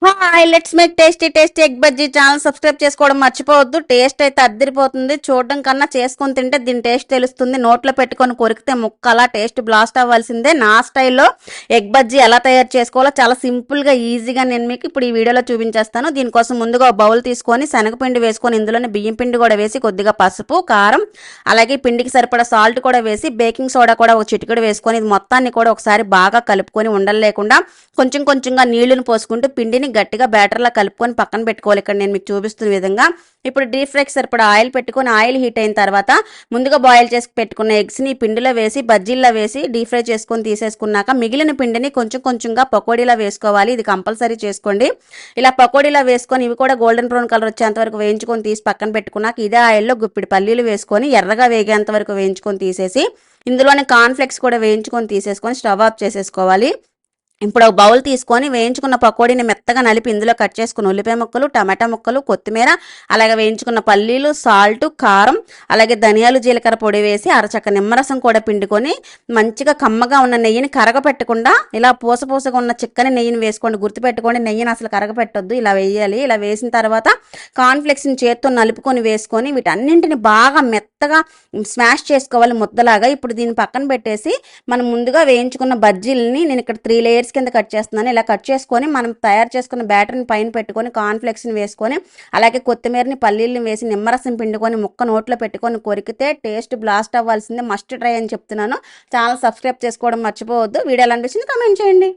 What? Hi let's make tasty tasty egg bajji channel subscribe చేసుకోవడం మర్చిపోవద్దు. Taste అయితే అద్దరిపోతుంది. చూడడం కన్నా చేసుకొని తింటే దీని టేస్ట్ తెలుస్తుంది. నోట్లో పెట్టుకొని కొరికితే ముక్కలా టేస్ట్ బ్లాస్ట్ అవ్వాల్సిందే. నా స్టైల్లో ఎగ్ బజ్జీ ఎలా తయారు చేసుకోవాలో చాలా సింపుల్గా ఈజీగా నేను మీకు ఇప్పుడు ఈ వీడియోలో చూపించేస్తాను. దీనికోసం ముందుగా బౌల్ తీసుకొని శనగపిండి వేసుకొని ఇందులోనే బియ్యం పిండి కూడా వేసి కొద్దిగా పసుపు కారం అలాగే పిండికి సరిపడా సాల్ట్ కూడా వేసి బేకింగ్ సోడా కూడా ఒక చిటికెడు వేసుకొని ఇది మొత్తాన్ని కూడా ఒకసారి బాగా కలుపుకొని ఉండలేకుండా కొంచెం కొంచెంగా నీళ్ళను పోసుకుంటూ పిండిని గట్టి గట్టిగా బ్యాటర్లా కలుపుకొని పక్కన పెట్టుకోవాలి. ఇక్కడ నేను మీకు చూపిస్తున్న విధంగా. ఇప్పుడు డీప్ ఫ్రైకి సరిపడా ఆయిల్ పెట్టుకొని ఆయిల్ హీట్ అయిన తర్వాత ముందుగా బాయిల్ చేసి పెట్టుకున్న ఎగ్స్ని పిండిలో వేసి బజ్జీల్లో వేసి డీప్ ఫ్రై చేసుకొని తీసేసుకున్నాక మిగిలిన పిండిని కొంచెం కొంచెంగా పకోడీలా వేసుకోవాలి. ఇది కంపల్సరీ చేసుకోండి. ఇలా పకోడీలా వేసుకొని ఇవి కూడా గోల్డెన్ బ్రౌన్ కలర్ వచ్చేంత వరకు వేయించుకొని తీసి పక్కన పెట్టుకున్నాక ఇదే ఆయిల్లో గుప్పిడి పల్లీలు వేసుకొని ఎర్రగా వేగేంత వరకు వేయించుకొని తీసేసి ఇందులోనే కార్న్ఫ్లెక్స్ కూడా వేయించుకొని తీసేసుకొని స్టవ్ ఆఫ్ చేసేసుకోవాలి. ఇప్పుడు ఒక బౌల్ తీసుకొని వేయించుకున్న పకోడీని మెత్తగా నలిపి ఇందులో కట్ చేసుకున్న ఉల్లిపాయ ముక్కలు టమాటా ముక్కలు కొత్తిమీర అలాగే వేయించుకున్న పల్లీలు సాల్ట్ కారం అలాగే ధనియాలు జీలకర్ర పొడి వేసి అరచక్క నిమ్మరసం కూడా పిండుకొని మంచిగా కమ్మగా ఉన్న నెయ్యిని కరగపెట్టకుండా ఇలా పూసపూసగా ఉన్న చిక్కని నెయ్యిని వేసుకోండి. గుర్తుపెట్టుకోండి నెయ్యిని అసలు కరగపెట్టొద్దు. ఇలా వేయాలి. ఇలా వేసిన తర్వాత కార్న్ఫ్లెక్స్ని చేత్తో నలుపుకొని వేసుకొని వీటన్నింటిని బాగా మెత్త మెత్తగా స్మాష్ చేసుకోవాలి ముద్దలాగా. ఇప్పుడు దీన్ని పక్కన పెట్టేసి మనం ముందుగా వేయించుకున్న బజ్జీలని నేను ఇక్కడ త్రీ లేయర్స్ కింద కట్ చేస్తున్నాను. ఇలా కట్ చేసుకొని మనం తయారు చేసుకున్న బ్యాటర్ని పైన పెట్టుకొని కాన్ఫ్లెక్స్ని వేసుకొని అలాగే కొత్తిమీరని పల్లీలని వేసి నిమ్మరసం పిండుకొని ముక్క నోట్లో పెట్టుకొని కొరికితే టేస్ట్ బ్లాస్ట్ అవ్వాల్సిందే. మస్ట్ ట్రై అని చెప్తున్నాను. ఛానల్ సబ్స్క్రైబ్ చేసుకోవడం మర్చిపోవద్దు. వీడియో ఎలా అనిపించింది కమెంట్ చేయండి.